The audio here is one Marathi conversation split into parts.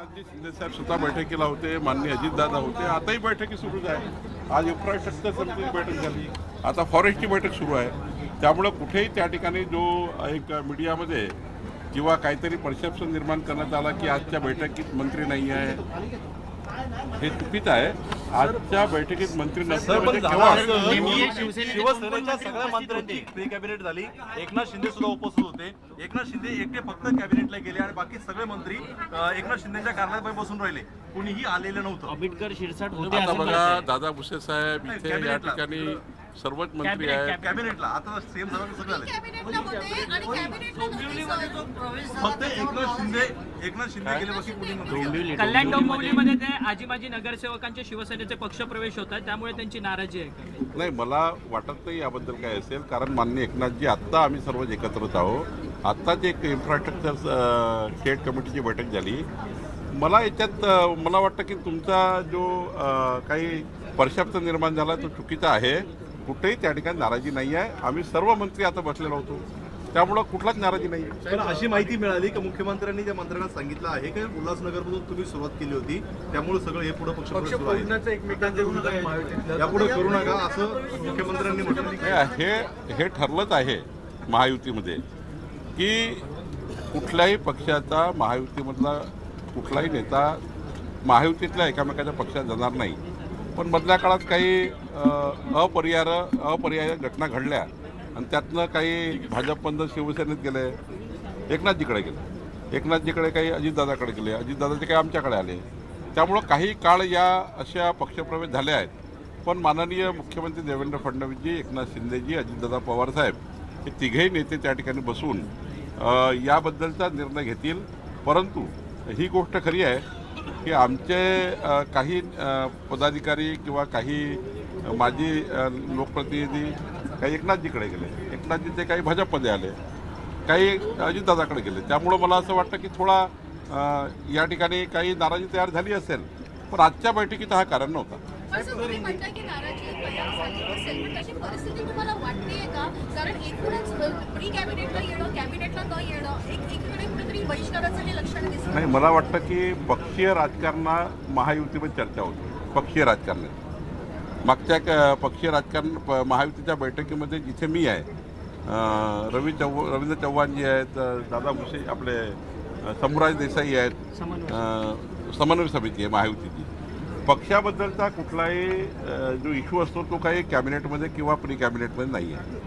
आज शिंदेसाहेब स्वतः बैठकीला होते माननीय अजितदादा होते. आताही बैठकी सुरूच आहे आज इन्फ्रास्ट्रक्चर समितीची बैठक झाली. आता फॉरेस्टची बैठक सुरू आहे. त्यामुळं कुठेही त्या ठिकाणी जो एक मीडियामध्ये किंवा काहीतरी परसेप्शन निर्माण करण्यात आला की आजच्या बैठकीत मंत्री नाही आहे. हे चुकीचं आहे. आजच्या बैठकीत मंत्री शिवसेनेच्या सगळ्या मंत्र्यांची प्री कॅबिनेट झाली. एकनाथ शिंदे सुद्धा उपस्थित होते. एकनाथ शिंदे एकटे फक्त कॅबिनेटला गेले आणि बाकी सगळे मंत्री एकनाथ शिंदेच्या कार्यालयात बसून राहिले. कुणीही आलेलं नव्हतं. आंबेडकर शिरसाट होते. दादा भुसे साहेब इथे या. ठिकाणी सर्वच मंत्री कॅबिनेट, आहेत. कॅबिनेटला. आता सेम सगळं सगळं झालं कॅबिनेटला होते आणि कॅबिनेटला नव्हते सर. फक्त एकनाथ शिंदे एकनाथ शिंदे गेले बाकी कुणी मंत्री गेले. डोंबिवली- कल्याण डोंबिवलीमध्ये ते आजी माजी नगरसेवकांचे शिवसेनेचे पक्षप्रवेश होत आहेत त्यामुळे त्यांची नाराजी आहे नाही मला वाटत नाही याबद्दल काय असेल कारण माननीय एकनाथजी आत्ता आम्ही सर्वच एकत्रच आहोत. आत्ताच एक इन्फ्रास्ट्रक्चर स्टेट कमिटीची बैठक झाली मला याच्यात मला वाटतं की तुमचा जो काही परशाप्त निर्माण झाला तो चुकीचा आहे. कुठेही त्या ठिकाणी नाराजी नाही आहे. आम्ही सर्व मंत्री आता बसलेलो होतो. त्यामुळं कुठलाच नाराजी नाही आहे. पण अशी माहिती मिळाली की मुख्यमंत्र्यांनी त्या मंत्र्यांना सांगितलं आहे की उल्हासनगरमधून तुम्ही सुरुवात केली होती. त्यामुळे सगळं हे पुढे पक्ष आहे. यापुढे करू नका असं मुख्यमंत्र्यांनी म्हटलं. हे हे हे ठरलंच आहे महायुतीमध्ये की कुठल्याही पक्षाचा महायुतीमधला कुठलाही नेता महायुतीतल्या एकामेकाच्या पक्षात जाणार नाही. पण मधल्या काळात काही अपरिहार अपरिहार्य घटना घडल्या आणि त्यातनं काही भाजपबंद शिवसेनेत गेले एकनाथजीकडे गेले. एकनाथजीकडे काही अजितदादाकडे गेले अजितदादाचे काही आमच्याकडे आले. त्यामुळं काही काळ या अशा पक्षप्रवेश झाले आहेत. पण माननीय मुख्यमंत्री देवेंद्र फडणवीसजी एकनाथ शिंदेजी अजितदादा पवार साहेब हे तिघेही नेते त्या ठिकाणी बसून याबद्दलचा निर्णय घेतील. परंतु ही गोष्ट खरी आहे की आमचे काही पदाधिकारी किंवा काही माजी लोकप्रतिनिधी काही एकनाथजीकडे गेले. एकनाथजीचे काही भाजपमध्ये आले. काही अजितदादाकडे गेले. त्यामुळं मला असं वाटतं की थोडा या ठिकाणी काही नाराजी तयार झाली असेल पण आजच्या बैठकीचा हा कारण नव्हता. नाही मला वाटतं की पक्षीय राजकारणा महायुतीमध्ये चर्चा होती. पक्षीय राजकारणात. मागच्या क- पक्षीय राजकारण प- महायुतीच्या बैठकीमध्ये जिथे मी आहे रवी चव्हा रवींद्र चव्हाणजी आहेत अं, दादा भुसे आपले शंभूराज देसाई आहेत समन्वय समिती आहे महायुतीची. पक्षाबद्दलचा कुठलाही जो इश्यू असतो तो काही कॅबिनेटमध्ये किंवा प्री कॅबिनेटमध्ये नाही आहे.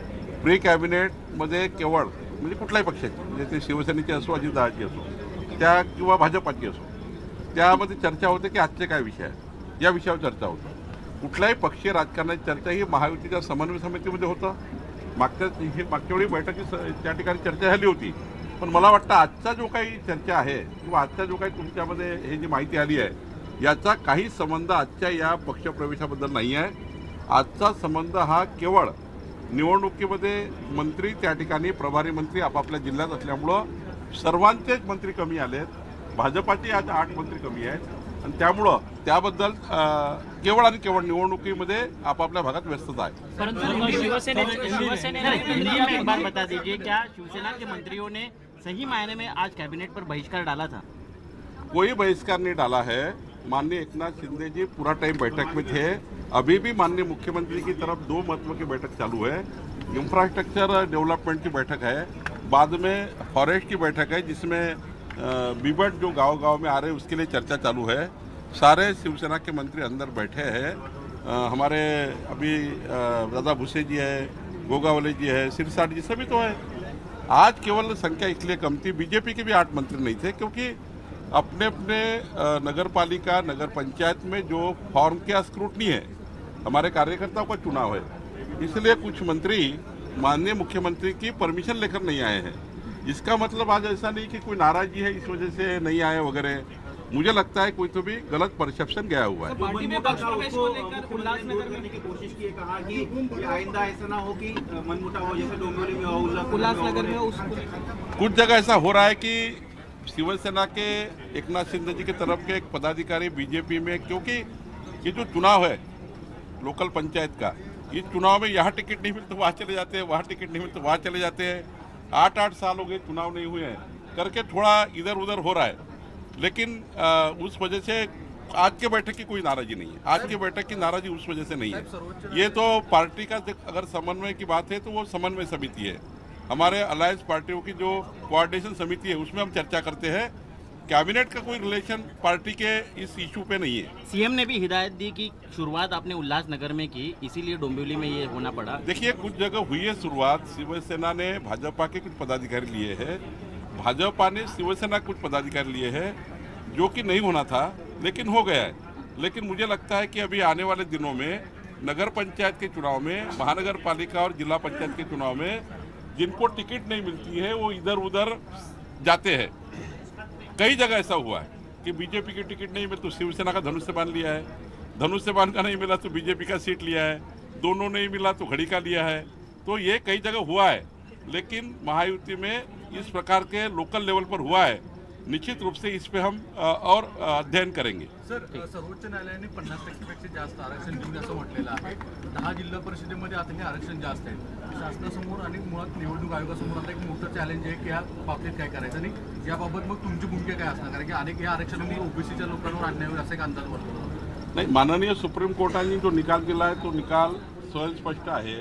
प्री कॅबिनेटमध्ये केवळ म्हणजे कुठल्याही पक्षाची म्हणजे ते शिवसेनेची असो अजितदादाची असो त्या किंवा भाजपाची असो त्यामध्ये चर्चा होते की आजचे काय विषय आहे? या विषयावर चर्चा होते. कुठल्याही पक्षीय राजकारणाची चर्चा ही महायुतीच्या समन्वय समितीमध्ये होतं. मागच्या ही मागच्या वेळी बैठकी स- त्या ठिकाणी चर्चा झाली होती. पण मला वाटतं आजचा जो काही चर्चा आहे किंवा आजचा जो काही तुमच्यामध्ये हे जी माहिती आली आहे याचा काही संबंध आजच्या या पक्षप्रवेशाबद्दल नाही आहे. आजचा संबंध हा केवळ निवडणुकीमध्ये मंत्री त्या ठिकाणी प्रभारी मंत्री आपापल्या जिल्ह्यात असल्यामुळं सर्वांचेच मंत्री कमी आलेत. भाजपाचे आज आठ मंत्री कमी आहेत. आणि त्यामुळं त्याबद्दल केवळ आणि केवळ निवडणुकीमध्ये आपापल्या भागात व्यस्तता आहे. परंतु बता दीजिए क्या शिवसेना के मंत्रियों ने सही मायने में आज कैबिनेट पर बहिष्कार डाला था? कोई बहिष्कार नहीं डाला है। माननीय एकनाथ शिंदे जी पूरा टाइम बैठक में थे। अभी भी माननीय मुख्यमंत्री की तरफ दो महत्त्व की बैठक चालू है। इंफ्रास्ट्रक्चर डेवलपमेंट की बैठक है। बाद में फॉरेस्ट की बैठक है जिसमें बीबट जो गाँव गाँव में आ रहे हैं, उसके लिए चर्चा चालू है। सारे शिवसेना के मंत्री अंदर बैठे हैं। हमारे अभी दादा भूसे जी है, गोगावले जी है, सिरसाट जी, सभी तो है। आज केवल संख्या इसलिए कम थी, बीजेपी के भी आठ मंत्री नहीं थे, क्योंकि अपने अपने नगर पालिका नगर पंचायत में जो फॉर्म का स्क्रूटनी है, हमारे कार्यकर्ताओं का चुनाव है। इसलिए कुछ मंत्री, माननीय मुख्यमंत्री की परमिशन लेकर नहीं आए हैं। इसका मतलब आज ऐसा नहीं कि कोई नाराज़गी है इस वजह से नहीं आए वगैरह। मुझे लगता है कोई तो भी गलत परसेप्शन गया हुआ है। पार्टी में को लेकर उल्लासनगर में की कोशिश की है कहा कि ये आइंदा ऐसा ना हो कि मनमुटाव हो जैसे डोंबिवली में हो उल्लासनगर में उस कुछ जगह ऐसा हो रहा है कि शिवसेना के एकनाथ शिंदे जी की तरफ़ के एक पदाधिकारी बीजेपी में क्योंकि ये जो चुनाव है लोकल पंचायत का इस चुनाव में यहाँ टिकट नहीं मिलते वहाँ चले जाते हैं वहाँ टिकट नहीं मिलते वहाँ चले जाते हैं। आठ आठ साल हो गए चुनाव नहीं हुए हैं। करके थोड़ा इधर उधर हो रहा है। लेकिन आ, उस वजह से आज के बैठक की कोई नाराजी नहीं है। आज के बैठक की नाराजी उस वजह से नहीं है। ये तो पार्टी का अगर समन्वय की बात है तो वो समन्वय समिति है। हमारे अलायंस पार्टियों की जो कोऑर्डिनेशन समिति है उसमें हम चर्चा करते हैं। कैबिनेट का कोई रिलेशन पार्टी के इस इशू पे नहीं है। सीएम ने भी हिदायत दी कि शुरुआत आपने उल्लासनगर में की इसीलिए डोंबिवली में ये होना पड़ा। देखिए कुछ जगह हुई है शुरुआत। शिवसेना ने भाजपा के कुछ पदाधिकारी लिए हैं। भाजपा ने शिवसेना कुछ पदाधिकारी लिए हैं जो कि नहीं होना था लेकिन हो गया है। लेकिन मुझे लगता है कि अभी आने वाले दिनों में नगर पंचायत के चुनाव में महानगर पालिका और जिला पंचायत के चुनाव में जिनको टिकट नहीं मिलती है वो इधर उधर जाते हैं। कई जगह ऐसा हुआ है कि बीजेपी की टिकट नहीं मिली तो शिवसेना का धनुष से बाँध लिया है। धनुष से बाँध का नहीं मिला तो बीजेपी का सीट लिया है। दोनों नहीं मिला तो घड़ी का लिया है। तो ये कई जगह हुआ है, लेकिन महायुति में इस प्रकार के लोकल लेवल पर हुआ है। निश्चित रूप से इस पे हम और अध्ययन करेंगे। सर सर्वोच्च न्यायालयाने पन्नास टक्केपेक्षा जास्त आरक्षण देऊन असं म्हटलेलं आहे. दहा जिल्हा परिषदेमध्ये आता हे आरक्षण जास्त आहे. शासनासमोर आणि मुळात निवडणूक आयोगासमोर आता एक मोठं चॅलेंज आहे की या बाबतीत काय करायचं आणि याबाबत मग तुमची भूमिका काय असणार? कारण की अनेक या आरक्षणामुळे ओबीसीच्या लोकांवर होईल असा एक अंदाज वर्तवला. नाही माननीय सुप्रीम कोर्टाने जो निकाल दिला आहे तो निकाल सहज स्पष्ट आहे.